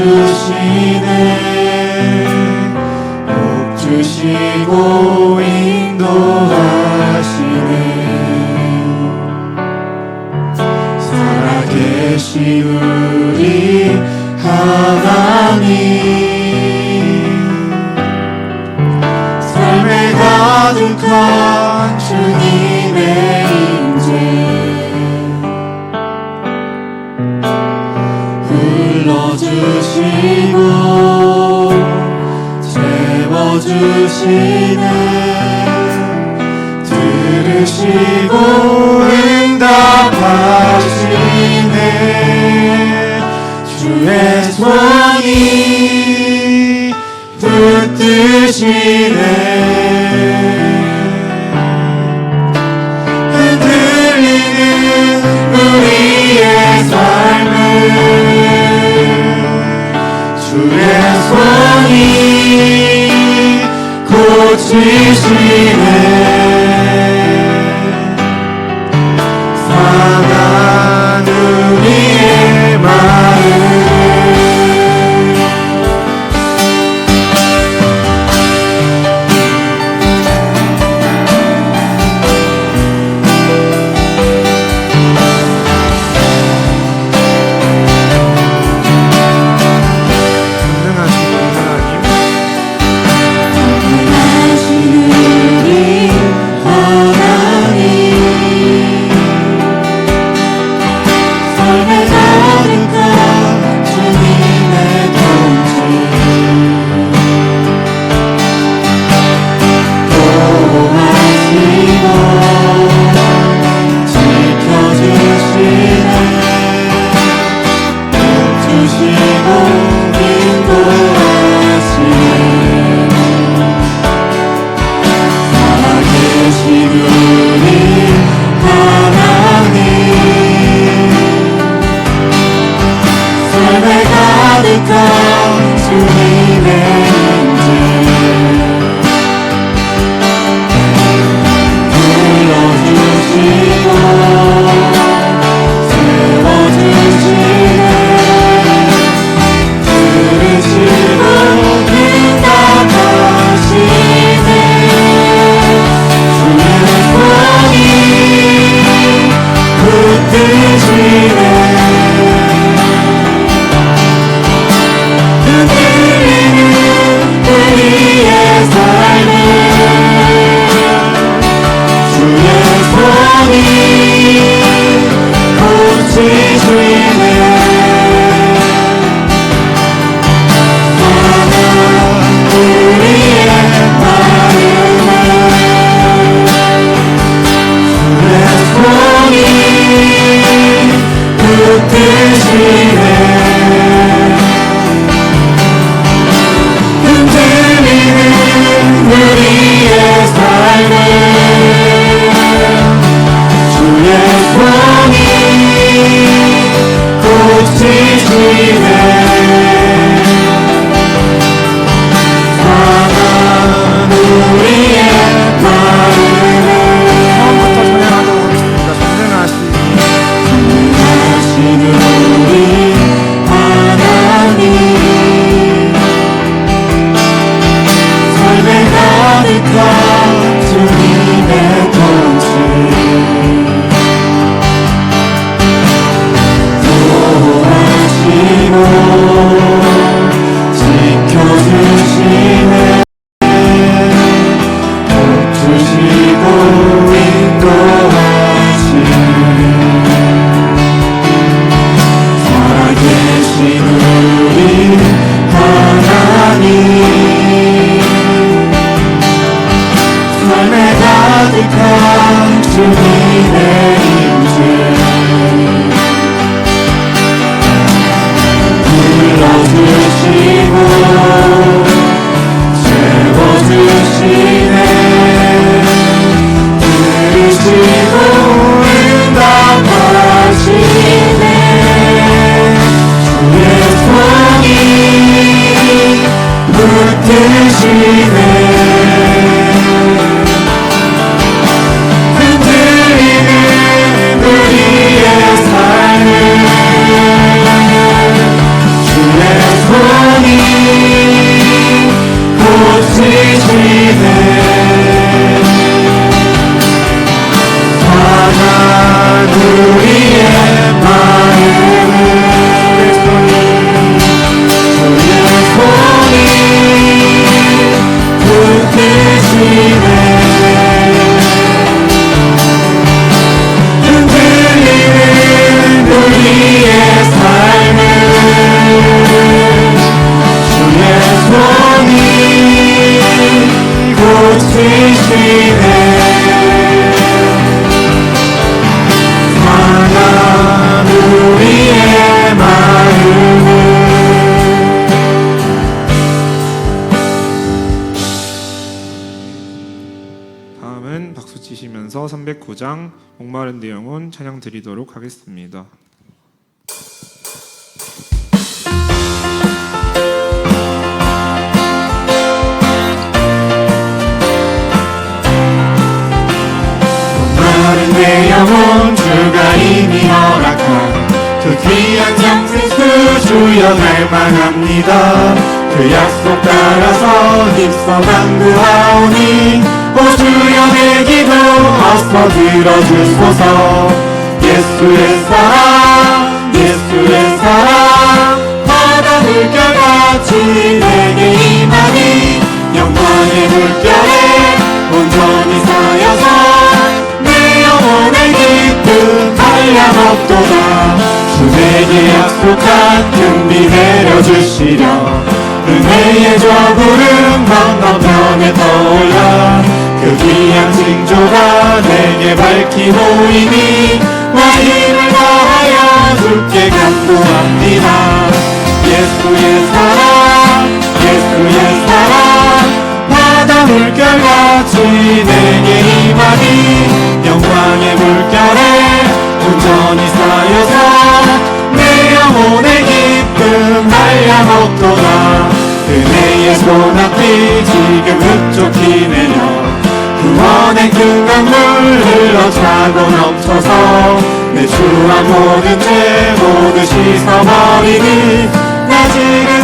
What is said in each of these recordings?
주시네 주시네. 들으시고 응답하시네. 주의 손이 붙드시네. 지시네. 대신에 see 치시면서 309장 목마른 내 영혼 찬양 드리도록 하겠습니다. 마른 내 영혼 주가 이미 허락한 그 귀한 양생수 주여 갈망합니다 그 약속 따라서 힘써 간구하오니 오 주여 내 기도 어서 들어주소서. 예수의 사랑 예수의 사랑. 바다 물결같이 내게 임하니 영광의 물결에 온전히 쌓여서 내 영혼의 기쁨 한량없도다. 주 내게 약속한 금비 내려주시려 은혜의 저구름 건너편에 떠올라 그 귀한 징조가 내게 밝히 보이니 나 힘을 다하여 주께 간구합니다. 예수의 사랑 예수의 사랑 바다 물결같이 내게 임하니 영광의 물결에 온전히 쌓여서 내 영혼의 기쁨 한량없도다 은혜의 소낙비 지금 흡족히 내려 구원의 그 강물 흘러차고 넘쳐서 내 주와 모든 죄 모두 씻어버리니 나 지금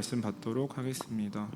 말씀 받도록 하겠습니다.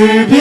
나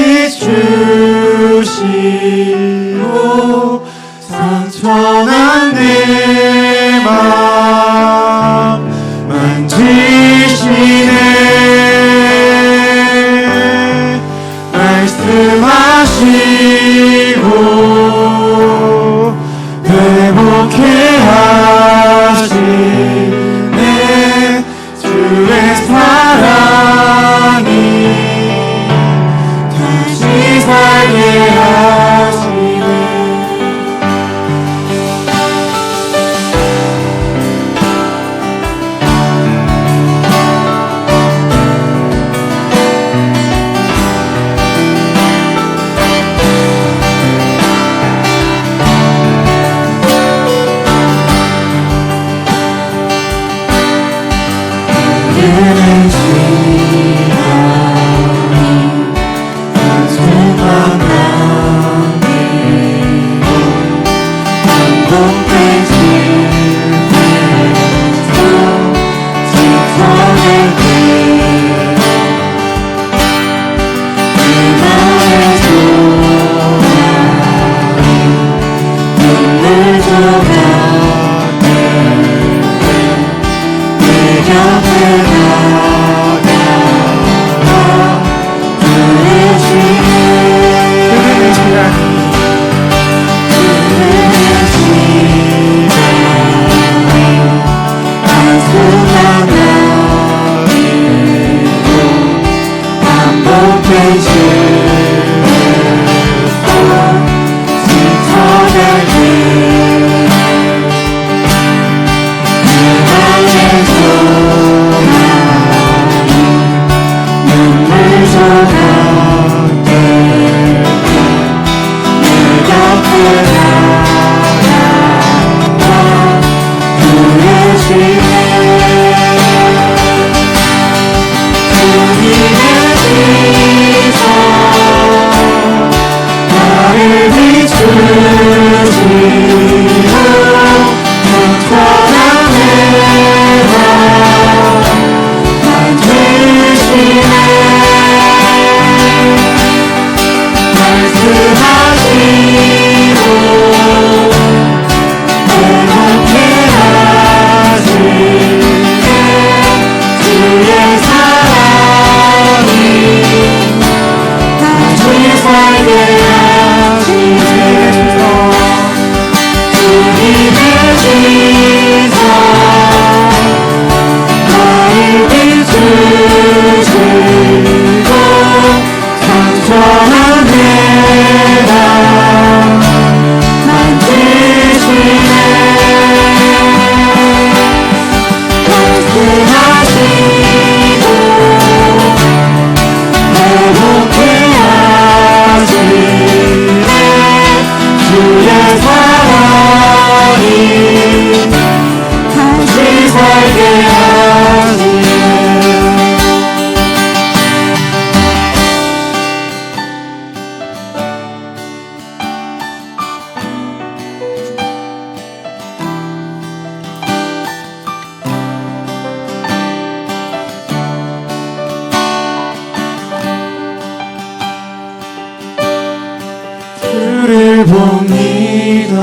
그를 봅니다.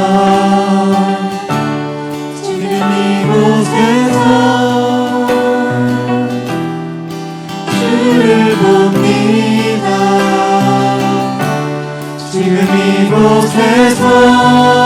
지금 이곳에서 주를 봅니다. 지금 이곳에서